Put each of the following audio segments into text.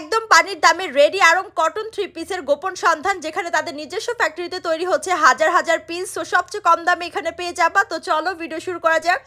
একদম পানির দামে রেডি আরং কটন থ্রি পিসের গোপন সন্ধান, যেখানে তাদের নিজস্ব ফ্যাক্টরিতে তৈরি হচ্ছে হাজার হাজার পিস। তো সবচেয়ে কম দামে এখানে পেয়ে যাবা। তো চলো ভিডিও শুরু করা যাক।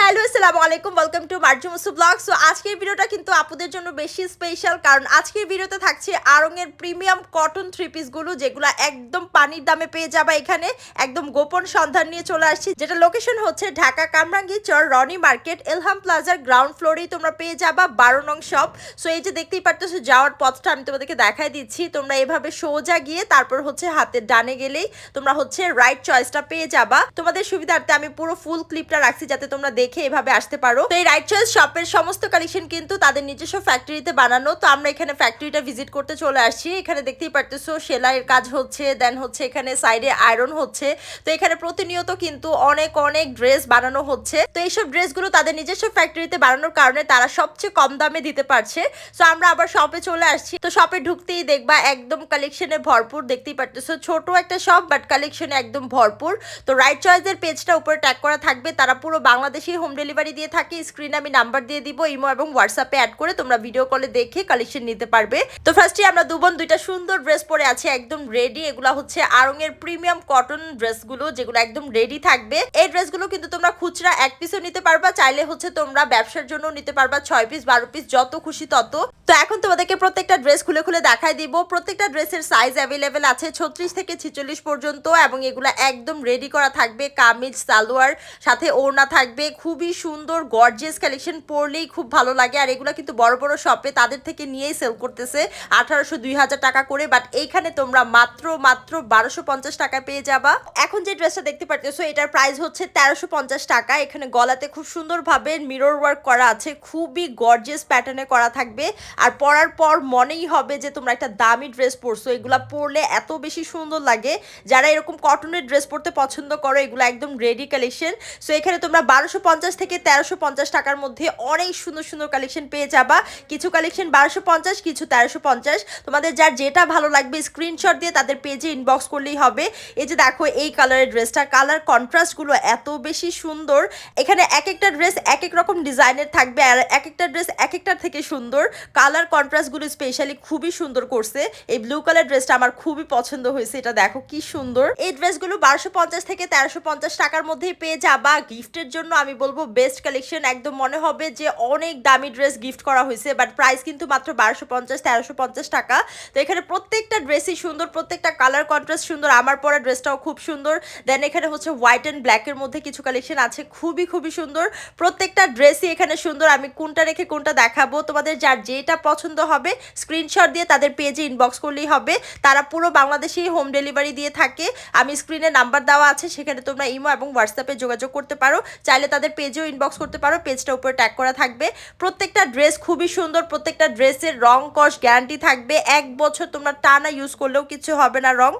হ্যালো, আসসালামু আলাইকুম ওয়েলকাম টু মার্জু মুসু ব্লগ সো আজকের ভিডিওটা কিন্তু আপুদের জন্য বেশি স্পেশাল কারণ আজকের ভিডিওতে থাকছে আরঙের প্রিমিয়াম কটন থ্রি পিসগুলো যেগুলো একদম পানির দামে পেয়ে যাবা এখানে। একদম গোপন সন্ধান নিয়ে চলে আসছি, যেটা লোকেশন হচ্ছে ঢাকা কামরাঙ্গি চর রনি মার্কেট, এলহাম প্লাজার গ্রাউন্ড ফ্লোরেই তোমরা পেয়ে যাবা বারো নং শপ সো এই যে দেখতেই পারতেছো, যাওয়ার পথটা আমি তোমাদেরকে দেখাই দিচ্ছি। তোমরা এভাবে সোজা গিয়ে তারপর হচ্ছে হাতের ডানে গেলেই তোমরা হচ্ছে রাইট চয়েসটা পেয়ে যাবা। তোমাদের সুবিধার্থে আমি পুরো ফুল ক্লিপটা রাখছি, যাতে তোমরা দেখে এভাবে আসতে পারো। তো এই রাইট চয়েস শপের সমস্ত কালেকশন কিন্তু তাদের নিজস্ব ফ্যাক্টরিতে বানানো। তো আমরা এখানে ফ্যাক্টরিটা ভিজিট করতে চলে আসছি। এখানে দেখতেই পারতেছো, সেলাইয়ের কাজ হচ্ছে দেন হচ্ছে এখানে সাইডে আয়রন হচ্ছে। তো এখানে প্রতিনিয়ত কিন্তু অনেক অনেক ড্রেস বানানো হচ্ছে। তো এইসব ড্রেসগুলো তাদের নিজস্ব ফ্যাক্টরিতে বানানোর কারণে তারা সবচেয়ে কম দামে দিতে পারছে। সো আমরা আবার শপে চলে আসছি। তো শপে ঢুকতেই দেখবা একদম কালেকশনে ভরপুর। দেখতেই পারতেছো, ছোট একটা শপ বাট কালেকশনে একদম ভরপুর। তো রাইট চয়েসের পেজটা উপরে ট্যাগ করা থাকবে। তারা পুরো বাংলাদেশি হোম ডেলিভারি দিয়ে থাকি স্ক্রিনে আমি নাম্বার দিয়ে দিব ইমো এবং হোয়াটসঅ্যাপে অ্যাড করে তোমরা ভিডিও কলে দেখে কালেকশন নিতে পারবে। তো ফার্স্টে আমরা দুবন দুইটা সুন্দর ড্রেস পরে আছি, একদম রেডি এগুলো হচ্ছে আরঙের প্রিমিয়াম কটন ড্রেসগুলো যেগুলো একদম রেডি থাকবে। এই ড্রেসগুলো কিন্তু তোমরা খুচরা এক পিসও নিতে পারবা, চাইলে হচ্ছে তোমরা ব্যবসার জন্য নিতে পারবা, ছয় পিস বারো পিস যত খুশি তত। তো এখন তোমাদেরকে প্রত্যেকটা ড্রেস খুলে খুলে দেখাই দিব। প্রত্যেকটা ড্রেসের সাইজ অ্যাভেলেবেল আছে ছত্রিশ থেকে ছিচল্লিশ পর্যন্ত এবং এগুলো একদম রেডি করা থাকবে, কামিজ, সালোয়ার, সাথে ওড়না থাকবে খুবই সুন্দর গর্জিয়াস কালেকশন পরলেই খুব ভালো লাগে। আর এগুলো কিন্তু বড় বড় শপে তাদের থেকে নিয়েই সেল করতেছে। আঠারোশো, দুই হাজার টাকা করে বাট এইখানে তোমরা মাত্র মাত্র বারোশো পঞ্চাশ টাকা পেয়ে যাবা। এখন যে ড্রেসটা দেখতে পারতেছো, এটার প্রাইস হচ্ছে তেরোশো পঞ্চাশ টাকা। এখানে গলাতে খুব সুন্দরভাবে মিরর ওয়ার্ক করা আছে। খুবই গর্জিয়াস প্যাটার্নে করা থাকবে। আর পরার পর মনেই হবে যে তোমরা একটা দামি ড্রেস পরছো। এগুলা পরলে এত বেশি সুন্দর লাগে। যারা এরকম কটনের ড্রেস পরতে পছন্দ করো, এগুলো একদম রেডি কালেকশন সো এখানে তোমরা বারোশো পঞ্চাশ থেকে তেরোশো পঞ্চাশ টাকার মধ্যে অনেক সুন্দর সুন্দর কালেকশন পেয়ে যাবা। কিছু কালেকশন বারোশো পঞ্চাশ, কিছু তেরোশো পঞ্চাশ। তোমাদের যার যেটা ভালো লাগবে স্ক্রিনশট দিয়ে তাদের পেজে ইনবক্স করলেই হবে। এই যে দেখো, এই কালারের ড্রেসটা কালার কন্ট্রাস্টগুলো এত বেশি সুন্দর। এখানে এক একটা ড্রেস এক এক রকম ডিজাইনের থাকবে আর এক একটা ড্রেস এক একটার থেকে সুন্দর। কালার কন্ট্রাস্টগুলো স্পেশালি খুবই সুন্দর করছে। এই ব্লু কালার ড্রেসটা আমার খুবই পছন্দ হয়েছে। এটা দেখো কি সুন্দর। এই ড্রেসগুলো বারোশো পঞ্চাশ থেকে তেরোশো পঞ্চাশ টাকার মধ্যেই পেয়ে যাবা। গিফটের জন্য আমি বলব বেস্ট কালেকশন একদম মনে হবে যে অনেক দামি ড্রেস গিফট করা হয়েছে বাট প্রাইস কিন্তু মাত্র বারোশো পঞ্চাশ, তেরোশো পঞ্চাশ টাকা। তো এখানে প্রত্যেকটা ড্রেসই সুন্দর, প্রত্যেকটা কালার কন্ট্রাস্ট সুন্দর, আমার পরা ড্রেসটাও খুব সুন্দর। দেন এখানে হচ্ছে হোয়াইট অ্যান্ড ব্ল্যাকের মধ্যে কিছু কালেকশন আছে, খুবই খুবই সুন্দর। প্রত্যেকটা ড্রেসই এখানে সুন্দর, আমি কোনটা রেখে কোনটা দেখাবো, তোমাদের যার যেটা পছন্দ হবে স্ক্রিনশট দিয়ে তাদের পেজে ইনবক্স করলেই হবে। তারা পুরো বাংলাদেশেই হোম ডেলিভারি দিয়ে থাকে। আমি স্ক্রিনে নাম্বার দেওয়া আছে, সেখানে তোমরা ইমো এবং হোয়াটসঅ্যাপে যোগাযোগ করতে পারো। চাইলে তাদের পেজেও ইনবক্স করতে পারো। পেজটা উপরে ট্যাগ করা থাকবে। প্রত্যেকটা ড্রেস খুবই সুন্দর, প্রত্যেকটা ড্রেসের রং, কস গ্যারান্টি থাকবে। এক বছর তোমরা টানা ইউজ করলেও কিছু হবে না রং।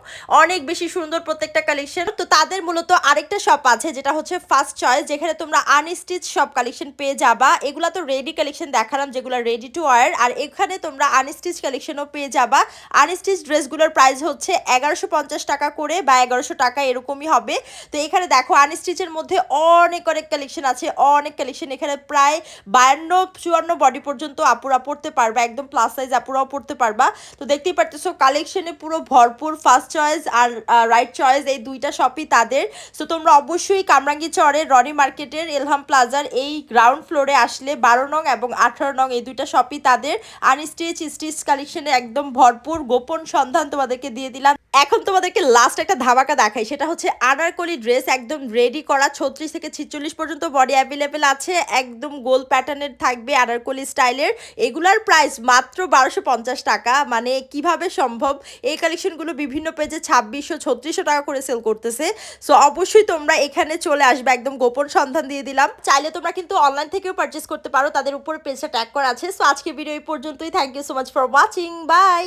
অনেক বেশি সুন্দর প্রত্যেকটা কালেকশন তো তাদের মূলত আরেকটা শপ আছে, যেটা হচ্ছে ফার্স্ট চয়েস যেখানে তোমরা আনস্টিচ সব কালেকশন পেয়ে যাবা। এগুলা তো রেডি কালেকশন দেখালাম, যেগুলো রেডি টু ওয়ার আর এখানে তোমরা আনস্টিচ কালেকশনও পেয়ে যাবা। আনস্টিচ ড্রেসগুলোর প্রাইস হচ্ছে এগারোশো টাকা করে বা এগারোশো টাকা এরকমই হবে। তো এখানে দেখো আনস্টিচের মধ্যে অনেক অনেক কালেকশন আছে, অনেক কালেকশন এখানে প্রায় বায়ান্ন, চুয়ান্ন বডি পর্যন্ত আপুরা পড়তে পারবা, একদম প্লাস সাইজ আপুরাও পড়তে পারবা। তো দেখতেই পারতেছো কালেকশনে পুরো ভরপুর ফার্স্ট চয়েস আর রাইট চয়েস এই দুইটা শপই তাদের। সো তোমরা অবশ্যই কামরাঙ্গি চরের, রনি মার্কেটের, এলহাম প্লাজার এই গ্রাউন্ড ফ্লোরে আসলে বারো নং এবং আঠারো নং এই দুইটা শপই তাদের। আনস্টিচ স্টিচ কালেকশনে একদম ভরপুর, গোপন সন্ধান তোমাদেরকে দিয়ে দিলাম। এখন তোমাদেরকে লাস্ট একটা ধামাকা দেখাই, সেটা হচ্ছে আনারকলি ড্রেস একদম রেডি করা, ছত্রিশ থেকে ছিচল্লিশ পর্যন্ত বডি অ্যাভেলেবেল আছে, একদম গোল প্যাটার্নের থাকবে আনারকলি স্টাইলের এগুলার প্রাইস মাত্র বারোশো পঞ্চাশ টাকা মানে কীভাবে সম্ভব? এই কালেকশনগুলো বিভিন্ন পেজে ছাব্বিশশো, ছত্রিশশো টাকা করে সেল করতেছে। সো অবশ্যই তোমরা এখানে চলে আসবে, একদম গোপন সন্ধান দিয়ে দিলাম। চাইলে তোমরা কিন্তু অনলাইন থেকেও পারচেস করতে পারো, তাদের উপরে পেজটা ট্যাগ করা আছে। সো আজকে ভিডিও এই পর্যন্তই। Thank you so much for watching bye